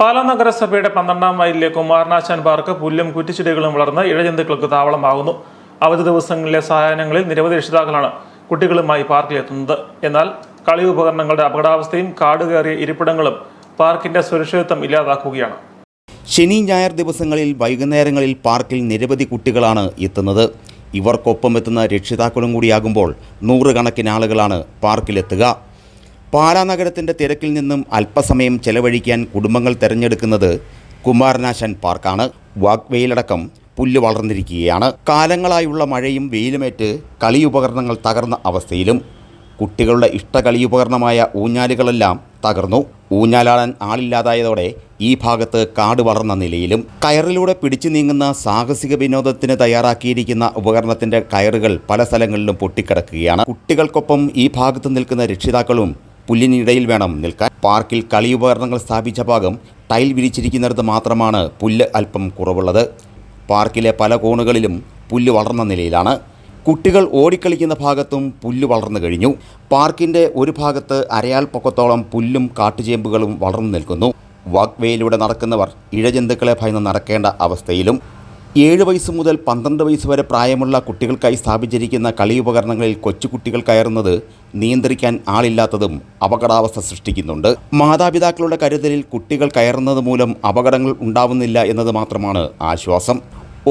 പാലാ നഗരസഭയുടെ പന്ത്രണ്ടാം മൈലിലെ കുമാരനാശാൻ പാർക്ക് പുല്ലും കുറ്റിച്ചെടികളും വളർന്ന് ഇഴജന്തുക്കൾക്ക് താവളമാകുന്നു. അവധി ദിവസങ്ങളിലെ സഹായങ്ങളിൽ നിരവധി രക്ഷിതാക്കളാണ് കുട്ടികളുമായി പാർക്കിലെത്തുന്നത്. എന്നാൽ കളി ഉപകരണങ്ങളുടെ അപകടാവസ്ഥയും കാട് കയറിയ ഇരിപ്പിടങ്ങളും പാർക്കിന്റെ സുരക്ഷിതത്വം ഇല്ലാതാക്കുകയാണ്. ശനി ഞായർ ദിവസങ്ങളിൽ വൈകുന്നേരങ്ങളിൽ പാർക്കിൽ നിരവധി കുട്ടികളാണ് എത്തുന്നത്. ഇവർക്കൊപ്പം എത്തുന്ന രക്ഷിതാക്കളും കൂടിയാകുമ്പോൾ നൂറുകണക്കിന് ആളുകളാണ് പാർക്കിലെത്തുക. പാലാ നഗരത്തിന്റെ തിരക്കിൽ നിന്നും അല്പസമയം ചെലവഴിക്കാൻ കുടുംബങ്ങൾ തിരഞ്ഞെടുക്കുന്നത് കുമാരനാശൻ പാർക്കാണ്. വാഗ്വേയിലടക്കം പുല്ല് വളർന്നിരിക്കുകയാണ്. കാലങ്ങളായുള്ള മഴയും വെയിലുമേറ്റ് കളിയുപകരണങ്ങൾ തകർന്ന അവസ്ഥയിലും കുട്ടികളുടെ ഇഷ്ട കളിയുപകരണമായ ഊഞ്ഞാലുകളെല്ലാം തകർന്നു. ഊഞ്ഞാലാടാൻ ആളില്ലാതായതോടെ ഈ ഭാഗത്ത് കാട് വളർന്ന നിലയിലും കയറിലൂടെ പിടിച്ചു നീങ്ങുന്ന സാഹസിക വിനോദത്തിന് തയ്യാറാക്കിയിരിക്കുന്ന ഉപകരണത്തിന്റെ കയറുകൾ പല സ്ഥലങ്ങളിലും പൊട്ടിക്കിടക്കുകയാണ്. കുട്ടികൾക്കൊപ്പം ഈ ഭാഗത്ത് നിൽക്കുന്ന രക്ഷിതാക്കളും പുല്ലിനിടയിൽ വേണം നിൽക്കാൻ. പാർക്കിൽ കളിയുപകരണങ്ങൾ സ്ഥാപിച്ച ഭാഗം ടൈൽ വിരിച്ചിരിക്കുന്നിടത്ത് മാത്രമാണ് പുല്ല് അല്പം കുറവുള്ളത്. പാർക്കിലെ പല കോണുകളിലും പുല്ല് വളർന്ന നിലയിലാണ്. കുട്ടികൾ ഓടിക്കളിക്കുന്ന ഭാഗത്തും പുല്ല് വളർന്നു കഴിഞ്ഞു. പാർക്കിന്റെ ഒരു ഭാഗത്ത് അരയാൽ പൊക്കത്തോളം പുല്ലും കാട്ടുചേമ്പുകളും വളർന്നു നിൽക്കുന്നു. വാക്വേയിലൂടെ നടക്കുന്നവർ ഇഴജന്തുക്കളെ ഭയന്ന് നടക്കേണ്ട അവസ്ഥയിലും ഏഴ് വയസ്സ് മുതൽ പന്ത്രണ്ട് വയസ്സ് വരെ പ്രായമുള്ള കുട്ടികൾക്കായി സ്ഥാപിച്ചിരിക്കുന്ന കളി ഉപകരണങ്ങളിൽ കൊച്ചുകുട്ടികൾ കയറുന്നത് നിയന്ത്രിക്കാൻ ആളില്ലാത്തതും അപകടാവസ്ഥ സൃഷ്ടിക്കുന്നുണ്ട്. മാതാപിതാക്കളുടെ കരുതലിൽ കുട്ടികൾ കയറുന്നത് മൂലം അപകടങ്ങൾ ഉണ്ടാവുന്നില്ല എന്നത് മാത്രമാണ് ആശ്വാസം.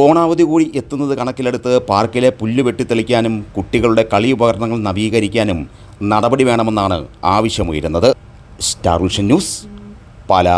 ഓണാവധി കൂടി എത്തുന്നത് കണക്കിലെടുത്ത് പാർക്കിലെ പുല്ല് വെട്ടിത്തെളിക്കാനും കുട്ടികളുടെ കളി ഉപകരണങ്ങൾ നവീകരിക്കാനും നടപടി വേണമെന്നാണ് ആവശ്യമുയരുന്നത്. Star news Pala.